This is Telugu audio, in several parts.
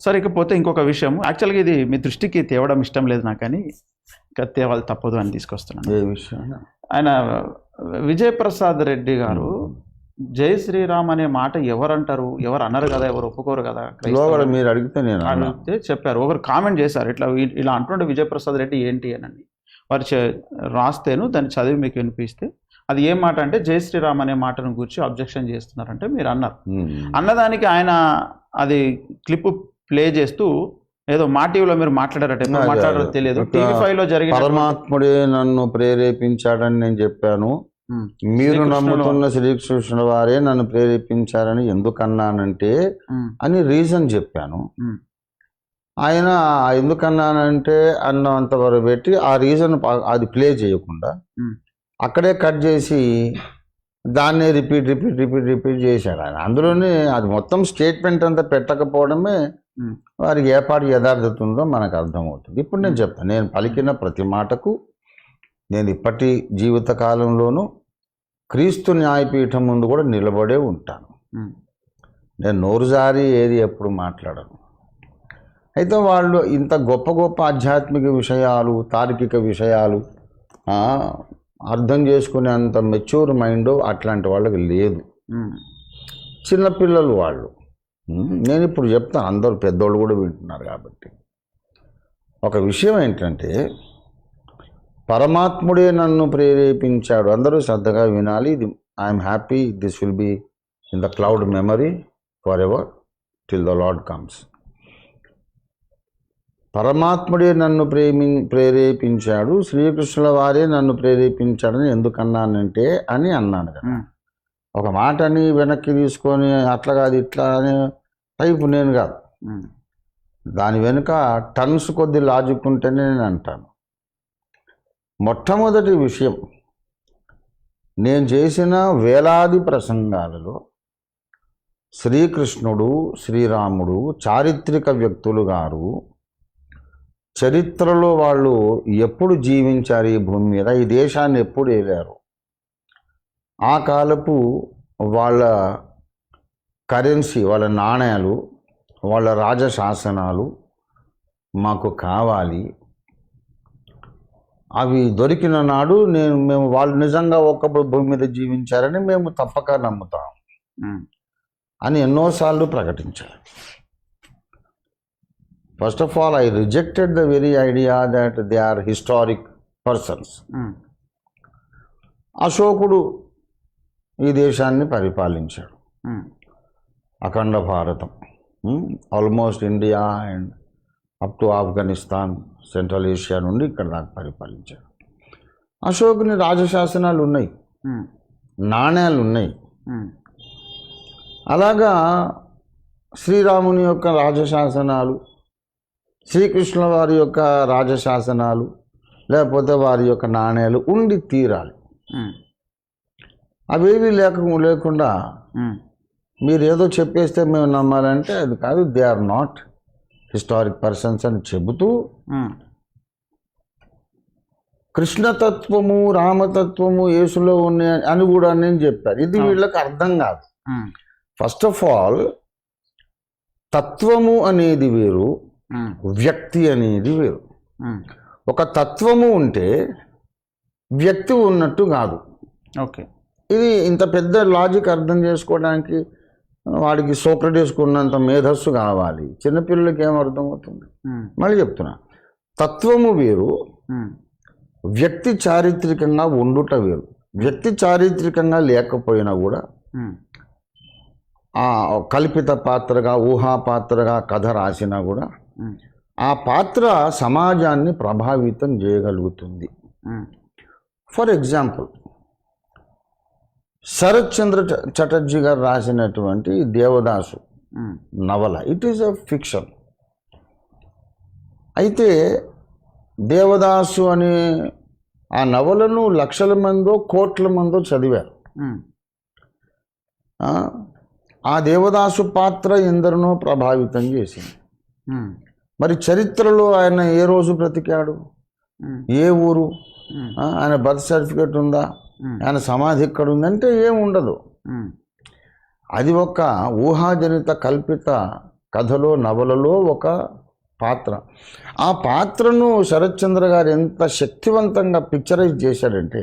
సరే ఇకపోతే ఇంకొక విషయం యాక్చువల్గా ఇది మీ దృష్టికి తేవడం ఇష్టం లేదు నాకు కానీ ఇంకా తేవాలి తప్పదు అని తీసుకొస్తున్నాను. ఏ విషయం ఆయన విజయప్రసాద్ రెడ్డి గారు జై శ్రీరామ్ అనే మాట ఎవరు అంటారు ఎవరు అన్నారు కదా ఎవరు ఒప్పుకోరు కదా. లోగడ మీరు అడిగితే నేను. అడిగితే చెప్పారు. ఒకరు కామెంట్ చేశారు. ఇట్లా ఇలా అంటుండే విజయప్రసాద్ రెడ్డి ఏంటి అని వారు చె- రాస్తేను దాన్ని చదివి మీకు వినిపిస్తే అది ఏం మాట అంటే జై శ్రీరామ్ అనే మాటను గురించి అబ్జెక్షన్ చేస్తున్నారంటే మీరు అన్నారు. అన్నదానికి ఆయన అది క్లిప్ ప్లే చేస్తూ ఏదో మా టీవీలో మీరు మాట్లాడారట అదే, మాట్లాడారో. తెలియదు. టీవీ ఫైవ్లో జరిగిన పరమాత్ముడే నన్ను ప్రేరేపించాడని నేను చెప్పాను. మీరు నమ్ముతున్న శ్రీకృష్ణ వారే నన్ను ప్రేరేపించారని ఎందుకన్నానంటే అని రీజన్ చెప్పాను. ఆయన ఎందుకన్నానంటే అన్నంత వరకు పెట్టి ఆ రీజన్ అది ప్లే చేయకుండా అక్కడే కట్ చేసి దాన్నే రిపీట్ రిపీట్ రిపీట్ రిపీట్ చేశాడు ఆయన. అందులోనే అది మొత్తం స్టేట్మెంట్ అంతా పెట్టకపోవడమే వారికి ఏ పాటి యథార్థత ఉందో మనకు అర్థమవుతుంది. ఇప్పుడు నేను చెప్తాను. నేను పలికిన ప్రతి మాటకు నేను ఇప్పటి జీవిత కాలంలోనూ క్రీస్తు న్యాయపీఠం ముందు కూడా నిలబడే ఉంటాను. నేను నోరు జారి ఏది ఎప్పుడు మాట్లాడను. అయితే వాళ్ళు ఇంత గొప్ప గొప్ప ఆధ్యాత్మిక విషయాలు తార్కిక విషయాలు అర్థం చేసుకునే అంత మెచ్యూర్ మైండ్ అట్లాంటి వాళ్ళకి లేదు. చిన్నపిల్లలు వాళ్ళు. నేను ఇప్పుడు చెప్తాను అందరూ పెద్దోళ్ళు కూడా వింటున్నారు కాబట్టి. ఒక విషయం ఏంటంటే పరమాత్ముడే నన్ను ప్రేరేపించాడు. అందరూ శ్రద్ధగా వినాలి. ఇది I'm happy this will be in the cloud memory forever till the lord comes పరమాత్ముడే నన్ను ప్రేమి ప్రేరేపించాడు శ్రీకృష్ణుల వారే నన్ను ప్రేరేపించాడని ఎందుకన్నానంటే అని అన్నాను కదా. ఒక మాటని వెనక్కి తీసుకొని అట్లా కాదు ఇట్లా అనే టైపు నేను కాదు. దాని వెనుక టన్స్ కొద్ది లాజిక్ ఉంటేనే నేను అంటాను. మొట్టమొదటి విషయం నేను చేసిన వేలాది ప్రసంగాలలో శ్రీకృష్ణుడు శ్రీరాముడు చారిత్రక వ్యక్తులు గారు చరిత్రలో వాళ్ళు ఎప్పుడు జీవించారు ఈ భూమి మీద? ఈ దేశాన్ని ఎప్పుడు ఏలారు? ఆ కాలపు వాళ్ళ కరెన్సీ వాళ్ళ నాణ్యాలు వాళ్ళ రాజశాసనాలు మాకు కావాలి. అవి దొరికిన నాడు నేను మేము వాళ్ళు నిజంగా ఒక్కప్పుడు భూమి మీద జీవించారని మేము తప్పక నమ్ముతాం. అని ఎన్నోసార్లు ప్రకటించారు. First of all I rejected the very idea that they are historic persons అశోకుడు ఈ దేశాన్ని పరిపాలించాడు. ఉమ్, అఖండ భారతం. Almost India and up to Afghanistan central Asia నుండి ఇక్కడ దాకా పరిపాలించాడు. అశోకుని రాజశాసనాలు ఉన్నాయి. ఉమ్, నాణ్యాలు ఉన్నాయి. ఉమ్, అలాగా శ్రీరాముని యొక్క రాజశాసనాలు శ్రీకృష్ణుల వారి యొక్క రాజశాసనాలు లేకపోతే వారి యొక్క నాణ్యాలు ఉండి తీరాలి. అవేవి లేక లేకుండా మీరు ఏదో చెప్పేస్తే మేము నమ్మాలంటే అది కాదు they are not historic persons అని చెబుతూ కృష్ణతత్వము రామతత్వము యేసులో ఉన్నాయి అని కూడా నేను చెప్పారు ఇది వీళ్ళకి అర్థం కాదు. ఫస్ట్ ఆఫ్ ఆల్ తత్వము అనేది వేరు వ్యక్తి అనేది వేరు. ఒక తత్వము ఉంటే వ్యక్తి ఉన్నట్టు కాదు. ఓకే. ఇది ఇంత పెద్ద లాజిక్ అర్థం చేసుకోవడానికి వాడికి సోక్రటీస్కు ఉన్నంత మేధస్సు కావాలి. చిన్నపిల్లలకి ఏం అర్థమవుతుంది మళ్ళీ చెప్తున్నా. తత్వము వేరు. వ్యక్తి చారిత్రకంగా ఉండుట వేరు. వ్యక్తి చారిత్రకంగా లేకపోయినా కూడా కల్పిత పాత్రగా ఊహా పాత్రగా కథ రాసినా కూడా ఆ పాత్ర సమాజాన్ని ప్రభావితం చేయగలుగుతుంది. ఫర్ ఎగ్జాంపుల్ శరత్ చంద్ర చటర్జీ గారు రాసినటువంటి దేవదాసు నవల ఇట్ ఈస్ అ ఫిక్షన్ అయితే దేవదాసు అనే ఆ నవలను లక్షల మందో కోట్ల మందో చదివారు. ఆ, దేవదాసు పాత్ర ఎందరినో ప్రభావితం చేసింది. మరి చరిత్రలో ఆయన ఏ రోజు బ్రతికాడు? ఏ ఊరు? ఆయన బర్త్ సర్టిఫికేట్ ఉందా? ఆయన సమాధి ఎక్కడ ఉందంటే ఏం ఉండదు. అది ఒక ఊహాజనిత కల్పిత కథలో నవలలో ఒక పాత్ర. ఆ పాత్రను శరత్చంద్ర గారు ఎంత శక్తివంతంగా పిక్చరైజ్ చేశాడంటే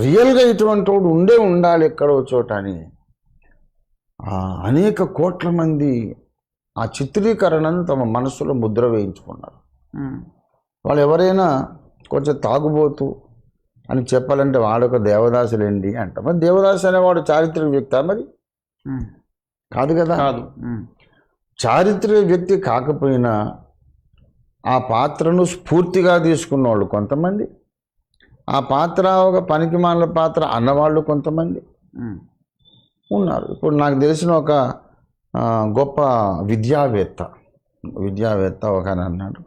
రియల్గా ఇటువంటి వాడు ఉండే ఉండాలి ఎక్కడో చోట అని. అనేక కోట్ల మంది ఆ చిత్రీకరణను తమ మనసులో ముద్ర వేయించుకున్నారు. వాళ్ళు ఎవరైనా కొంచెం తాగుబోతు అని చెప్పాలంటే వాడొక దేవదాసులేండి అంట. మరి దేవదాసు అనేవాడు చారిత్రక వ్యక్తి మరి. కాదు కదా? కాదు. చారిత్రక వ్యక్తి కాకపోయినా ఆ పాత్రను స్ఫూర్తిగా తీసుకున్న వాళ్ళు కొంతమంది. ఆ పాత్ర ఒక పనికిమాల పాత్ర అన్నవాళ్ళు కొంతమంది. ఉన్నారు. ఇప్పుడు నాకు తెలిసిన ఒక గొప్ప విద్యావేత్త. విద్యావేత్త ఒక అన్నాడు.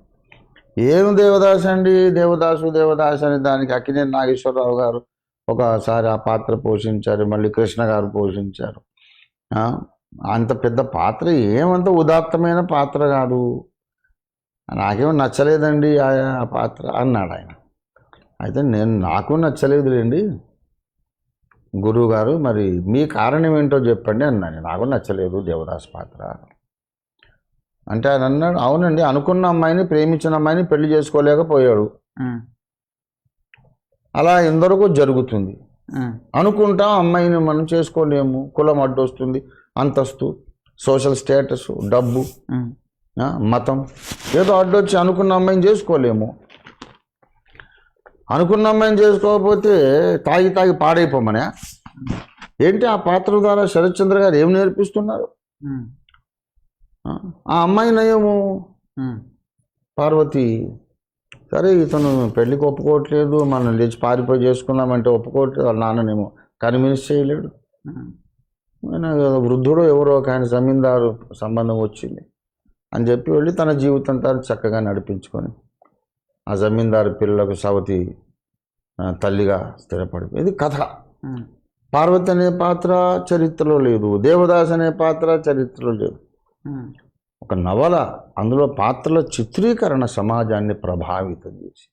ఏం దేవదాస్ అండి? దేవదాసు దేవదాస్ అని దానికి అక్కినేని నాగేశ్వరరావు గారు ఒకసారి ఆ పాత్ర పోషించారు మళ్ళీ కృష్ణ గారు పోషించారు. అంత పెద్ద పాత్ర ఏమంత ఉదాత్తమైన పాత్ర కాదు. నాకేమో నచ్చలేదండి ఆ పాత్ర అన్నాడు ఆయన. అయితే నేను నాకు నచ్చలేదులేండి. గురువు గారు మరి మీ కారణం ఏంటో చెప్పండి అన్నాను. నాకు నచ్చలేదు దేవదాస్ పాత్ర. అంటే ఆయన అన్నాడు అవునండి అనుకున్న అమ్మాయిని ప్రేమించిన అమ్మాయిని పెళ్ళి చేసుకోలేకపోయాడు. అలా ఎందరికో జరుగుతుంది. అనుకుంటాం అమ్మాయిని మనం చేసుకోలేము. కులం అడ్డు వస్తుంది అంతస్తు సోషల్ స్టేటస్ డబ్బు మతం. ఏదో అడ్డొచ్చి అనుకున్న అమ్మాయిని చేసుకోలేము. అనుకున్న అమ్మాయిని చేసుకోకపోతే తాగి తాగి పాడైపోమనే. ఏంటి ఆ పాత్ర ద్వారా శరత్చంద్ర గారు ఏం నేర్పిస్తున్నారు? ఆ, అమ్మాయి నయము. పార్వతి సరే ఇతను పెళ్ళికి ఒప్పుకోవట్లేదు మనం లేచి పారిపోయి చేసుకుందామంటే ఒప్పుకోవట్లేదు వాళ్ళ నాన్ననేమో కన్విన్స్ చేయలేడు. వృద్ధుడు ఎవరో ఒక ఆయన జమీందారు సంబంధం వచ్చింది. అని చెప్పి వెళ్ళి తన జీవితం తాను చక్కగా నడిపించుకొని ఆ జమీందారు పిల్లలకు సవతి తల్లిగా స్థిరపడిపోయింది ఇది కథ. పార్వతి అనే పాత్ర చరిత్రలో లేదు. దేవదాస్ అనే పాత్ర చరిత్రలో లేదు. ఒక నవల అందులో పాత్రల చిత్రీకరణ సమాజాన్ని ప్రభావితం చేసి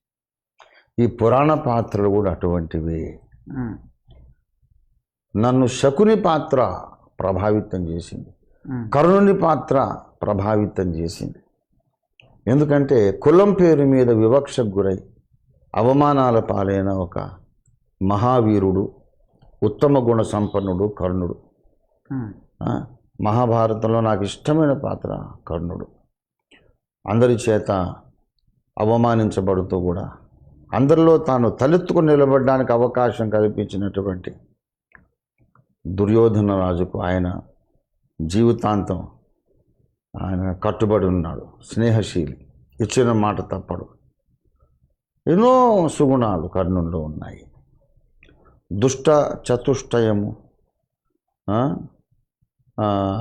ఈ పురాణ పాత్రలు కూడా అటువంటివి. నన్ను శకుని పాత్ర ప్రభావితం చేసింది. కర్ణుని పాత్ర ప్రభావితం చేసింది. ఎందుకంటే కులం పేరు మీద వివక్షకు గురై అవమానాల పాలైన ఒక మహావీరుడు ఉత్తమ గుణ సంపన్నుడు కర్ణుడు. మహాభారతంలో నాకు ఇష్టమైన పాత్ర కర్ణుడు. అందరి చేత అవమానించబడుతూ కూడా అందరిలో తాను తలెత్తుకుని నిలబడడానికి అవకాశం కల్పించినటువంటి దుర్యోధన రాజుకు ఆయన జీవితాంతం ఆయన కట్టుబడి ఉన్నాడు. స్నేహశీలి. ఇచ్చిన మాట తప్పడు. ఎన్నో సుగుణాలు కర్ణుల్లో ఉన్నాయి. దుష్ట చతుష్టయము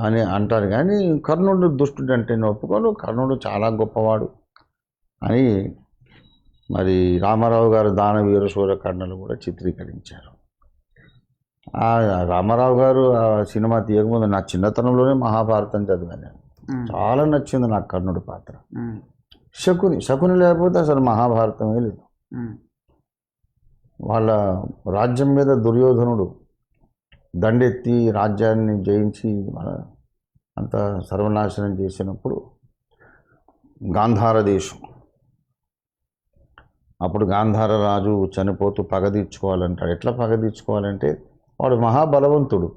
అని అంటారు. కానీ కర్ణుడు దుష్టుడు అంటే నేను ఒప్పుకోను. కర్ణుడు చాలా గొప్పవాడు అని మరి రామారావు గారు దానవీర సూర్యకర్ణలు కూడా చిత్రీకరించారు. రామారావు గారు ఆ సినిమా తీయకముందు నా చిన్నతనంలోనే మహాభారతం చదివాను నేను. చాలా నచ్చింది నాకు కర్ణుడి పాత్ర. శకుని శకుని లేకపోతే అసలు మహాభారతమే లేదు. వాళ్ళ రాజ్యం మీద దుర్యోధనుడు దండెత్తి రాజ్యాన్ని జయించి మన అంత సర్వనాశనం చేసినప్పుడు గాంధార దేశం. అప్పుడు గాంధార రాజు చనిపోతూ పగ తీర్చుకోవాలంటాడు. ఎట్లా పగ తీర్చుకోవాలంటే వాడు మహాబలవంతుడు.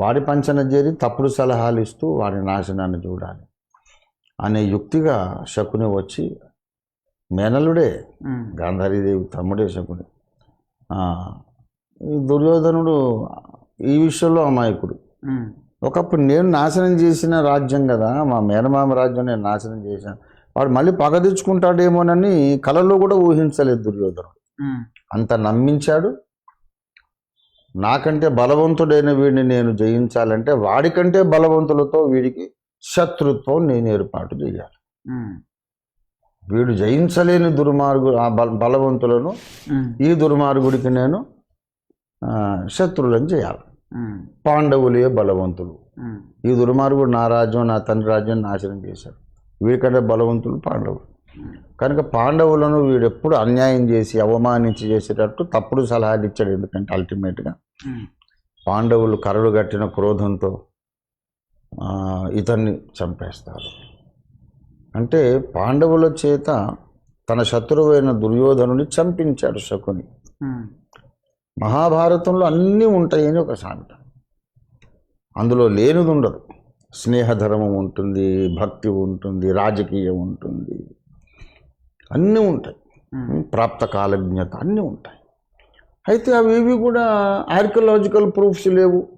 వాడి పంచన చేరి తప్పుడు సలహాలు ఇస్తూ వాడి నాశనాన్ని చూడాలి. అనే యుక్తిగా శకుని వచ్చి మేనలుడే గాంధారీదేవి తమ్ముడే శకుని. దుర్యోధనుడు ఈ విషయంలో అమాయకుడు. ఒకప్పుడు నేను నాశనం చేసిన రాజ్యం కదా మా మేనమామ రాజ్యం నేను నాశనం చేశాను. వాడు మళ్ళీ పగ తెచ్చుకుంటాడేమోనని కలలో కూడా ఊహించలేదు దుర్యోధనుడు. అంత నమ్మించాడు నాకంటే బలవంతుడైన వీడిని నేను జయించాలంటే వాడికంటే బలవంతులతో వీడికి శత్రుత్వం నేను ఏర్పాటు చేయాలి. వీడు జయించలేని దుర్మార్గు ఆ బల బలవంతులను ఈ దుర్మార్గుడికి నేను శత్రువులను చేయాలి. పాండవులే బలవంతులు. ఈ దుర్మార్గుడు నా రాజ్యం నా తండ్రి రాజ్యం నాశనం చేశాడు. వీడికంటే బలవంతులు పాండవులు. కనుక పాండవులను వీడు ఎప్పుడు అన్యాయం చేసి అవమానించి చేసేటట్టు తప్పుడు సలహాలు ఇచ్చాడు ఎందుకంటే అల్టిమేట్గా పాండవులు కరడు కట్టిన క్రోధంతో ఇతన్ని చంపేస్తారు. అంటే పాండవుల చేత తన శత్రువైన దుర్యోధనుని చంపించాడు శకుని. మహాభారతంలో అన్నీ ఉంటాయని ఒక సామెత. అందులో లేనిది ఉండదు స్నేహధర్మం ఉంటుంది భక్తి ఉంటుంది రాజకీయం ఉంటుంది. అన్నీ ఉంటాయి. ప్రాప్త కాలజ్ఞత అన్నీ ఉంటాయి. అయితే అవి ఏవి కూడా ఆర్కియలాజికల్ ప్రూఫ్స్ లేవు?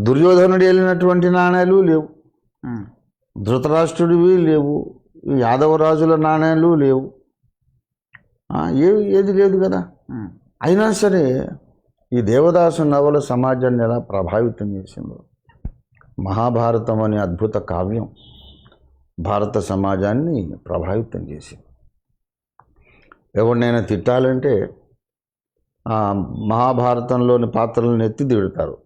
దుర్యోధనుడు వెళ్ళినటువంటి నాణ్యాలు లేవు. ధృతరాష్ట్రుడివి లేవు. యాదవరాజుల నాణ్యాలు లేవు. ఏవి ఏది లేదు కదా. అయినా సరే ఈ దేవదాసు నవల సమాజాన్ని ఎలా ప్రభావితం చేసిందో. మహాభారతం అనే అద్భుత కావ్యం. భారత సమాజాన్ని ప్రభావితం చేసింది. ఎవరినైనా తిట్టాలంటే మహాభారతంలోని పాత్రలను ఎత్తి తిడతారు.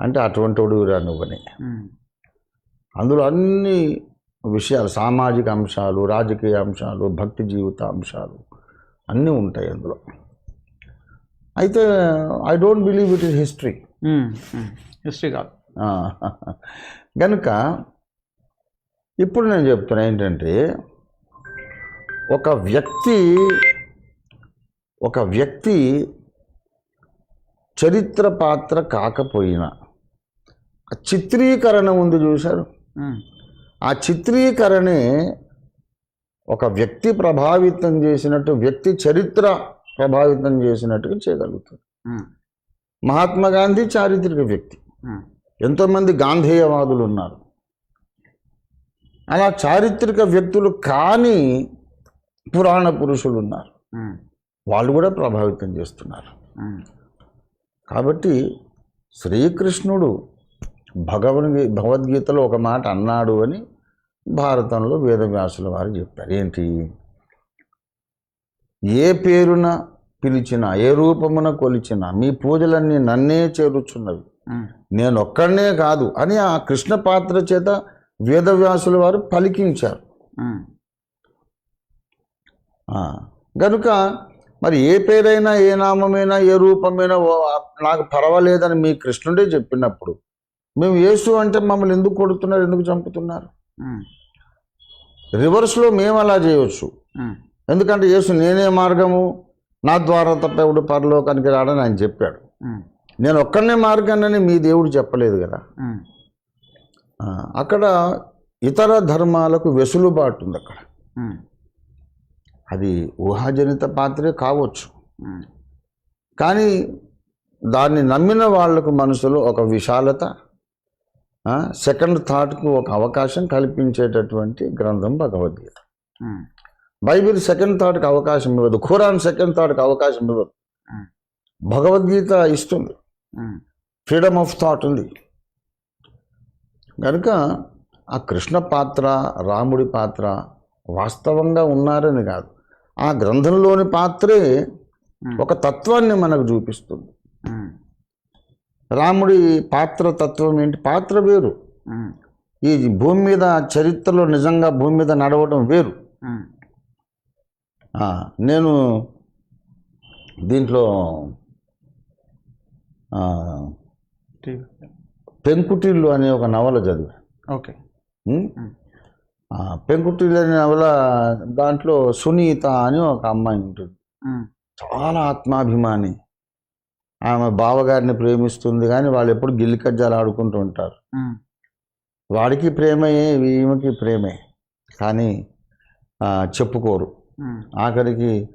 అంటే అటువంటి వాడు నువ్వని అందులో అన్ని విషయాలు సామాజిక అంశాలు రాజకీయ అంశాలు భక్తి జీవిత అంశాలు అన్నీ ఉంటాయి అందులో. అయితే I don't believe it is history. History కాదు. కనుక ఇప్పుడు నేను చెప్తున్నా ఏంటంటే ఒక వ్యక్తి ఒక వ్యక్తి చరిత్ర పాత్ర కాకపోయినా చిత్రీకరణ ఉంది చూశారు? ఆ చిత్రీకరణే ఒక వ్యక్తి ప్రభావితం చేసినట్టు వ్యక్తి చరిత్ర ప్రభావితం చేసినట్టుగా చేయగలుగుతుంది. మహాత్మా గాంధీ చారిత్రక వ్యక్తి. ఎంతోమంది గాంధేయవాదులు ఉన్నారు. అలా చారిత్రక వ్యక్తులు కాని పురాణ పురుషులు ఉన్నారు వాళ్ళు కూడా ప్రభావితం చేస్తున్నారు. కాబట్టి శ్రీకృష్ణుడు భగవద్గీ భగవద్గీతలో ఒక మాట అన్నాడు అని భారతంలో వేదవ్యాసుల వారు చెప్పారు. ఏంటి? ఏ పేరున పిలిచినా ఏ రూపమున కొలిచినా మీ పూజలన్నీ నన్నే చేరుచున్నవి. ఉమ్, నేను ఒక్కడనే కాదు అని ఆ కృష్ణ పాత్ర చేత వేదవ్యాసుల వారు పలికించారు. గనుక మరి ఏ పేరైనా ఏ నామమైనా ఏ రూపమైనా నాకు పర్వాలేదని మీ కృష్ణుడే చెప్పినప్పుడు మేము యేసు అంటే మమ్మల్ని ఎందుకు కొడుతున్నారు ఎందుకు చంపుతున్నారు? రివర్స్లో మేము అలా చేయవచ్చు ఎందుకంటే యేసు నేనే మార్గము నా ద్వారా తప్ప ఎవడు పరలోకానికి రాడని ఆయన చెప్పాడు. నేను ఒక్కడనే మార్గాన్ని మీ దేవుడు చెప్పలేదు కదా. అక్కడ ఇతర ధర్మాలకు వెసులుబాటు ఉంది అక్కడ. అది ఊహాజనిత పాత్రే కావచ్చు. కానీ దాన్ని నమ్మిన వాళ్ళకు మనసులో ఒక విశాలత సెకండ్ థాట్కు ఒక అవకాశం కల్పించేటటువంటి గ్రంథం భగవద్గీత. బైబిల్ సెకండ్ థాట్కి అవకాశం ఇవ్వదు ఖురాన్ సెకండ్ థాట్కి అవకాశం ఇవ్వదు. భగవద్గీత ఇస్తుంది. ఫ్రీడమ్ ఆఫ్ థాట్ ఉంది. కనుక ఆ కృష్ణ పాత్ర రాముడి పాత్ర వాస్తవంగా ఉన్నారని కాదు. ఆ గ్రంథంలోని పాత్రే ఒక తత్వాన్ని మనకు చూపిస్తుంది. రాముడి పాత్ర తత్వం ఏంటి? పాత్ర వేరు. ఈ భూమి మీద చరిత్రలో నిజంగా భూమి మీద నడవడం వేరు. నేను దీంట్లో. పెంకుటిల్లు అనే ఒక నవల చదివా. ఓకే. పెంకుటిల్లు అనే నవల దాంట్లో సునీత అని ఒక అమ్మాయి ఉంటుంది. చాలా ఆత్మాభిమాని. ఆమె బావగారిని ప్రేమిస్తుంది కానీ వాళ్ళు ఎప్పుడు గిల్లి కజ్జాలు ఆడుకుంటూ ఉంటారు. వాడికి ప్రేమయే ఈమెకి ప్రేమే. కానీ చెప్పుకోరు. ఆఖరికి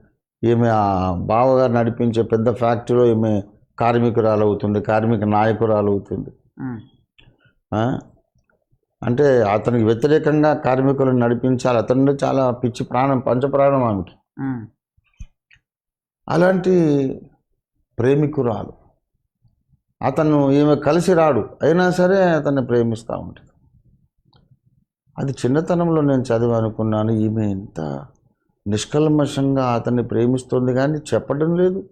ఈమె ఆ బావగారు నడిపించే పెద్ద ఫ్యాక్టరీలో ఈమె కార్మికురాలు అవుతుంది కార్మిక నాయకురాలు అవుతుంది? అంటే అతనికి వ్యతిరేకంగా కార్మికులను నడిపించాలి. అతనిలో చాలా పిచ్చి ప్రాణం పంచప్రాణం ఆమెకి. అలాంటి ప్రేమికురాలు. అతను ఈమె కలిసి రాడు. అయినా సరే అతన్ని ప్రేమిస్తూ ఉంటుంది. అది చిన్నతనంలో నేను చదివి అనుకున్నాను. ఈమె ఎంత నిష్కల్మషంగా అతన్ని ప్రేమిస్తుంది కానీ చెప్పడం లేదు.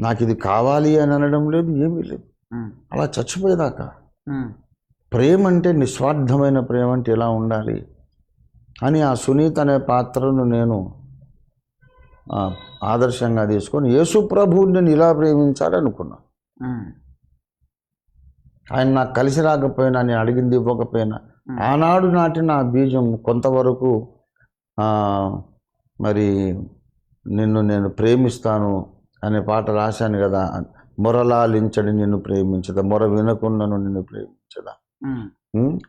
నాకు ఇది కావాలి అని అనడం లేదు ఏమీ లేదు. అలా చచ్చిపోయేదాకా. ప్రేమ అంటే నిస్వార్థమైన ప్రేమ అంటే ఎలా ఉండాలి? అని ఆ సునీత అనే పాత్రను నేను ఆదర్శంగా తీసుకొని యేసు ప్రభువుని నేను ఇలా ప్రేమించాలి అనుకున్నాను ఉమ్, ఆయన నాకు కలిసి రాకపోయినా నేను అడిగింది ఇవ్వకపోయినా. ఆనాడు నాటిన ఆ బీజం కొంతవరకు మరి నిన్ను నేను ప్రేమిస్తాను అనే పాట రాశాను కదా మొరలాలించడి నిన్ను ప్రేమించదా? మొర వినకున్నను నిన్ను ప్రేమించదా?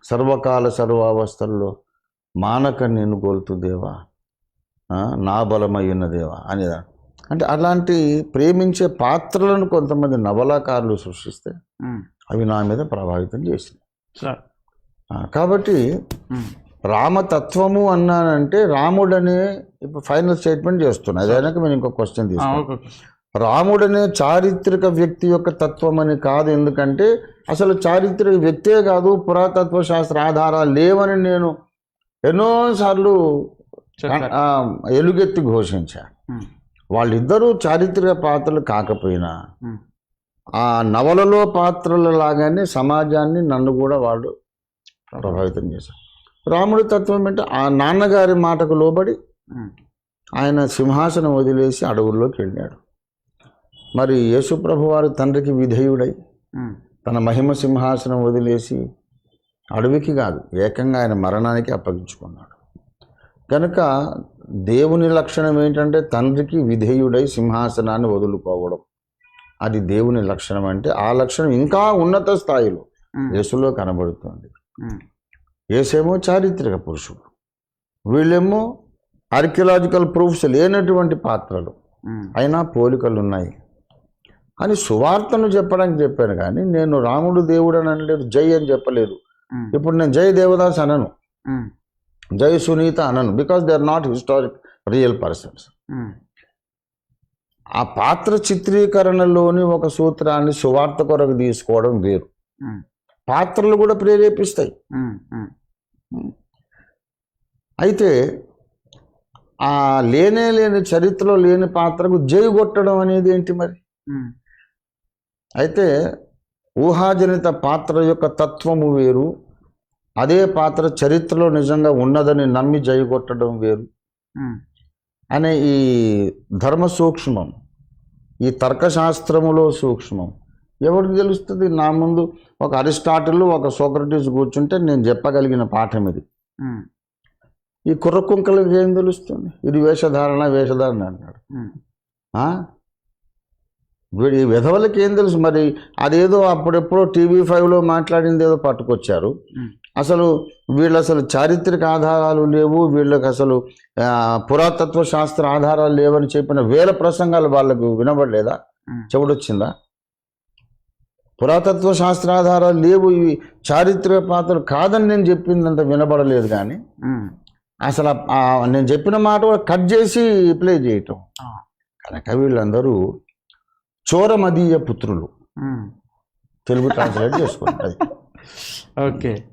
సర్వకాల సర్వావస్థల్లో మానక నేను గోల్తు దేవా. నా బలమయ్యున్న దేవా అనేదా అంటే అలాంటి ప్రేమించే పాత్రలను కొంతమంది నవలాకారులు సృష్టిస్తే. అవి నా మీద ప్రభావితం చేసింది కాబట్టి. రామతత్వము అన్నానంటే రాముడనే ఇప్పుడు ఫైనల్ స్టేట్మెంట్ చేస్తున్నా. అదైనాక నేను ఇంకో క్వశ్చన్ తీసుకున్నాను ఓకే. రాముడనే చారిత్రక వ్యక్తి యొక్క తత్వం అని కాదు ఎందుకంటే అసలు చారిత్రక వ్యక్తే కాదు పురాతత్వ శాస్త్ర ఆధారాలు లేవని నేను ఎన్నోసార్లు ఎలుగెత్తి ఘోషించా ఉమ్. వాళ్ళిద్దరూ చారిత్రక పాత్రలు కాకపోయినా. ఆ నవలలో పాత్రల లాగానే సమాజాన్ని నన్ను కూడా వాళ్ళు ప్రభావితం చేశారు రాముడి తత్వం అంటే ఆ నాన్నగారి మాటకు లోబడి. ఆయన సింహాసనం వదిలేసి అడవుల్లోకి వెళ్ళాడు మరి యేసుప్రభు వారి తండ్రికి విధేయుడై. తన మహిమ సింహాసనం వదిలేసి అడవికి కాదు ఏకంగా ఆయన మరణానికి అప్పగించుకున్నాడు కనుక దేవుని లక్షణం ఏంటంటే తండ్రికి విధేయుడై సింహాసనాన్ని వదులుకోవడం అది దేవుని లక్షణం అంటే ఆ లక్షణం ఇంకా ఉన్నత స్థాయిలో. యేసులో కనబడుతుంది. యేసేమో చారిత్రక పురుషుడు వీళ్ళేమో ఆర్కియలాజికల్ ప్రూఫ్స్ లేనటువంటి పాత్రలు. అయినా పోలికలు ఉన్నాయి అని సువార్తను చెప్పడానికి చెప్పాను కానీ నేను రాముడు దేవుడు అని అనలేదు జై అని చెప్పలేదు. ఇప్పుడు నేను జై దేవదాస్ అనను. జై సునీత అనను because they are not historic real persons. ఆ పాత్ర చిత్రీకరణలోని ఒక సూత్రాన్ని సువార్త కొరకు తీసుకోవడం వేరు. పాత్రలు కూడా ప్రేరేపిస్తాయి. అయితే ఆ లేనే లేని చరిత్రలో లేని పాత్రకు జై కొట్టడం అనేది ఏంటి మరి. అయితే ఊహాజనిత పాత్ర యొక్క తత్వము వేరు అదే పాత్ర చరిత్రలో నిజంగా ఉన్నదని నమ్మి జై కొట్టడం వేరు. అనే ఈ ధర్మ సూక్ష్మం ఈ తర్కశాస్త్రములో సూక్ష్మం. ఎవరికి తెలుస్తుంది? నా ముందు ఒక అరిస్టాటిల్ ఒక సోక్రటీస్ కూర్చుంటే నేను చెప్పగలిగిన పాఠం ఇది. ఈ కుర్ర కుంకలకి ఏం తెలుస్తుంది? ఇది వేషధారణ వేషధారణ అన్నాడు. వీడి విధవలకి ఏం తెలుసు మరి అదేదో అప్పుడెప్పుడో టీవీ ఫైవ్లో మాట్లాడింది ఏదో పట్టుకొచ్చారు. అసలు వీళ్ళు అసలు చారిత్రక ఆధారాలు లేవు వీళ్ళకి అసలు పురాతత్వ శాస్త్ర ఆధారాలు లేవని చెప్పిన వేల ప్రసంగాలు వాళ్ళకు వినబడలేదా. చెవుడొచ్చిందా పురాతత్వ శాస్త్ర ఆధారాలు లేవు ఇవి చారిత్రక పాత్రలు కాదని నేను చెప్పిందంత వినబడలేదు కానీ. అసలు నేను చెప్పిన మాట కూడా కట్ చేసి ప్లే చేయటం. కనుక వీళ్ళందరూ చోరమదీయ పుత్రులు. తెలుగు ట్రాన్స్లేట్ చేసుకోండి. ఓకే.